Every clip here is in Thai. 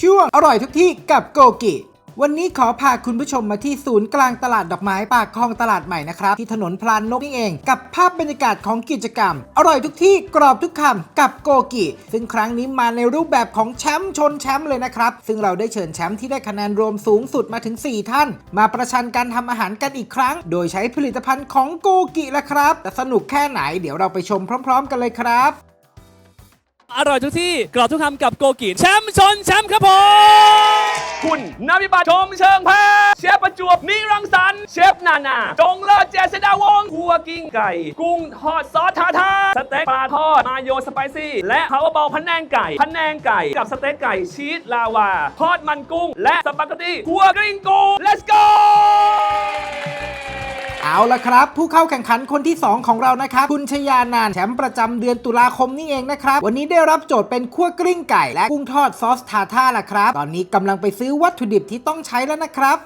ช่วงอร่อยทุกที่กับโกกิวันนี้ขอพาคุณผู้ชมมาที่ศูนย์กลางตลาดดอกไม้ปากคลองตลาดใหม่นะครับ ที่ถนนพลานนกนี่เอง กับภาพบรรยากาศของกิจกรรม อร่อยทุกที่กรอบทุกคำกับโกกิ ซึ่งครั้งนี้มาในรูปแบบของแชมป์ชนแชมป์เลยนะครับ ซึ่งเราได้เชิญแชมป์ที่ได้คะแนนรวมสูงสุดมาถึง 4 ท่าน มาประชันการทำอาหารกันอีกครั้ง โดยใช้ผลิตภัณฑ์ของโกกิละครับแต่สนุกแค่ไหนเดี๋ยวเราไปชมพร้อม ๆ กันเลยครับ อร่อยทุกที่กรอบทุกคำกับโกกิแชมป์ชนแชมป์ครับผม คุณนาวิบัติชมเชิงแพทย์เชฟประจวบนิรังสรรค์เชฟนานา จงเลิศเจษดาวงศ์ครัวกิ้งไก่ กุ้งทอดซอสทาทาสเต็กปลาทอด มาโยสไปซี่ และพาวเบาพะแนงไก่พะแนงไก่ กับสเต็กไก่ชีสลาวา ทอดมันกุ้ง และสปาเกตตี้ครัวกริงกู let's go เอาละครับ ผู้เข้าแข่งขันคนที่ 2 ของเรานะครับคุณชยานานแชมป์ประจำเดือนตุลาคมนี่เองนะครับ วันนี้ได้รับโจทย์เป็นคั่วกลิ้งไก่และกุ้งทอดซอสทาท่าละครับ ตอนนี้กำลังไปซื้อวัตถุดิบที่ต้องใช้แล้วนะครับ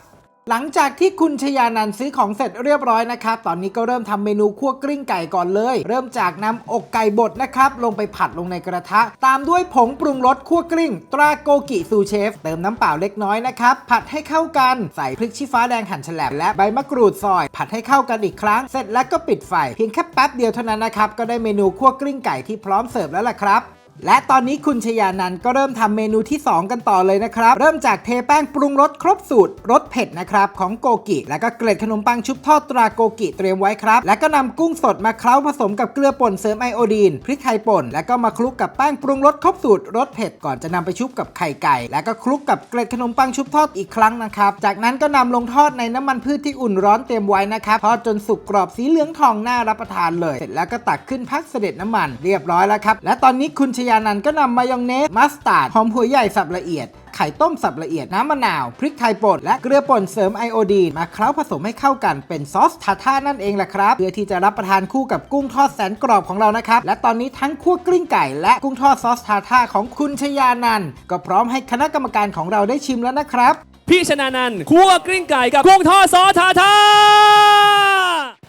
หลังจากที่คุณชยานันซื้อของเสร็จเรียบร้อยนะครับ ตอนนี้ก็เริ่มทำเมนูคั่วกลิ้งไก่ก่อนเลย เริ่มจากนำอกไก่บดนะครับ ลงไปผัดลงในกระทะ ตามด้วยผงปรุงรสคั่วกลิ้ง ตราโกกิซูเชฟ เติมน้ำเปล่าเล็กน้อยนะครับ ผัดให้เข้ากัน ใส่พริกชี้ฟ้าแดงหั่นฉลบและใบมะกรูดซอย ผัดให้เข้ากันอีกครั้ง เสร็จแล้วก็ปิดไฟ เพียงแค่แป๊บเดียวเท่านั้นนะครับ ก็ได้เมนูคั่วกลิ้งไก่ที่พร้อมเสิร์ฟแล้วล่ะครับ และตอนนี้คุณชยานันท์ก็เริ่มทำเมนูที่ 2 กันต่อเลยนะครับ เริ่มจากเทแป้งปรุงรสครบสูตรรสเผ็ดนะครับของโกกิ แล้วก็เกล็ดขนมปังชุบทอดตราโกกิเตรียมไว้ครับ แล้วก็นำกุ้งสดมาเคล้าผสมกับเกลือป่นเสริมไอโอดีนพริกไทยป่น แล้วก็มาคลุกกับแป้งปรุงรสครบสูตรรสเผ็ดก่อนจะนำไปชุบกับไข่ไก่ แล้วก็คลุกกับเกล็ดขนมปังชุบทอดอีกครั้งนะครับ จากนั้นก็นำลงทอดในน้ำมันพืชที่อุ่นร้อนเตรียมไว้นะครับทอดจนสุกกรอบสีเหลืองทองน่ารับประทานเลย เสร็จแล้วก็ตักขึ้นพักเสด็จน้ำมันเรียบร้อยแล้วครับ และตอนนี้คุณชยานันก็นำมายองเนส มัสตาร์ด หอมหัวใหญ่สับละเอียด ไข่ต้มสับละเอียด น้ำมะนาว พริกไทยป่น และเกลือป่นเสริมไอโอดีน มาเคล้าผสมให้เข้ากันเป็นซอสทาท่านั่นเองแหละครับ เพื่อที่จะรับประทานคู่กับกุ้งทอดแสนกรอบของเรานะครับ และตอนนี้ทั้งคั่วกลิ้งไก่ และกุ้งทอดซอสทาท่าของคุณชยานันก็พร้อมให้คณะกรรมการของเราได้ชิมแล้วนะครับ พี่ชนานันท์คั่วกลิ้งไก่กับกุ้งทอดซอสทาทา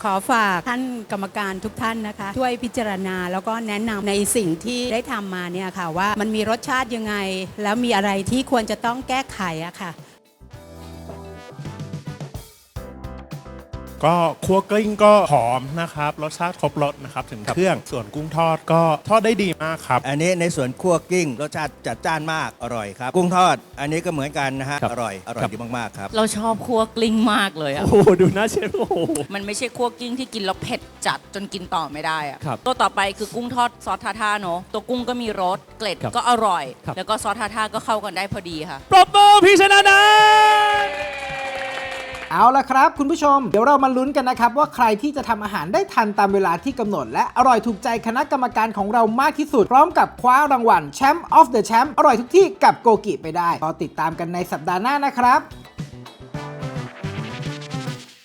ขอฝากท่านกรรมการทุกท่านนะคะ ช่วยพิจารณาแล้วก็แนะนำในสิ่งที่ได้ทำมาเนี่ยค่ะว่ามันมีรสชาติยังไง แล้วมีอะไรที่ควรจะต้องแก้ไขอะค่ะ ก็คั่วกลิ้งก็หอมนะครับรสชาติครบรสนะครับถึงเครื่องส่วนกุ้งทอดก็ทอดได้ดีมากครับ อันนี้ในส่วนคั่วกลิ้งรสชาติจัดจ้านมากอร่อยครับ กุ้งทอด อันนี้ก็เหมือนกันนะฮะครับอร่อยอร่อยครับดีมากๆครับ เราชอบคั่วกลิ้งมากเลยอะโอ้โหดูหน้าเชฟโอ้โห มันไม่ใช่คั่วกลิ้งที่กินแล้วเผ็ดจัดจนกินต่อไม่ได้อะครับตัวต่อไปคือกุ้งทอดซอสทาทาเนอะตัวกุ้งก็มีรสเกล็ดครับก็อร่อย ครับ แล้วก็ซอสทาทาก็เข้ากันได้พอดีค่ะ ปรบมือพี่ชนานันท์ เอาละครับ คุณผู้ชม เดี๋ยวเรามาลุ้นกันนะครับว่าใครที่จะทำอาหารได้ทันตามเวลาที่กำหนด และอร่อยถูกใจคณะกรรมการของเรามากที่สุด พร้อมกับคว้ารางวัลแชมป์ออฟเดอะแชมป์อร่อยทุกที่กับโกกิไปได้รอติดตามกันในสัปดาห์หน้านะครับ